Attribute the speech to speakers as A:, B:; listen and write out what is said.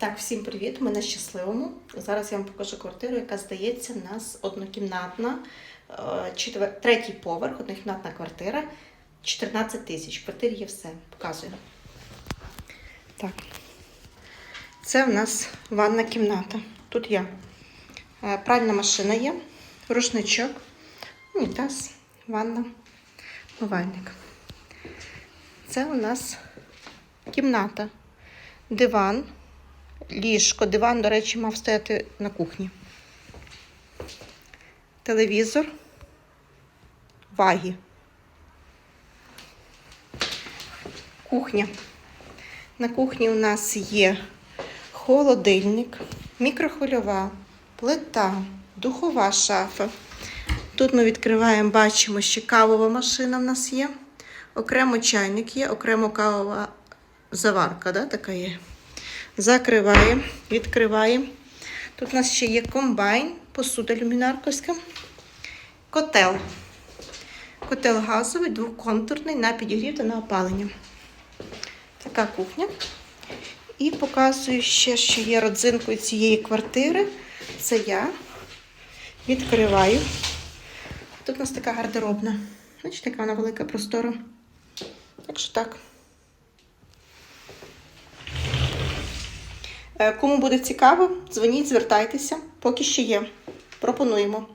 A: Так, всім привіт! Ми на щасливому. Зараз я вам покажу квартиру, яка здається у нас однокімнатна, е, четвер... третій поверх, однокімнатна квартира, 14 тисяч. В квартирі є все. Показую. Так. Це в нас ванна кімната. Тут є е, пральна машина є, рушничок, унітаз, ванна, умивальник. Це у нас кімната, диван, ліжко. Диван, до речі, мав стояти на кухні. Телевізор, ваги. Кухня. На кухні у нас є холодильник, мікрохвильова, плита, духова шафа. Тут ми відкриваємо, бачимо, що кавова машина в нас є. Окремо чайник є, окремо кавова заварка, да, така є. Закриваємо, відкриваємо. Тут у нас ще є комбайн, посуда люмінарковська, котел. Котел газовий, двоконтурний на підігрів та на опалення. Така кухня. І показую ще, що є родзинкою цієї квартири. Це я відкриваю. Тут у нас така гардеробна. Бачите, яка вона велика простора. Так що так. Кому буде цікаво, дзвоніть, звертайтеся, поки ще є. Пропонуємо.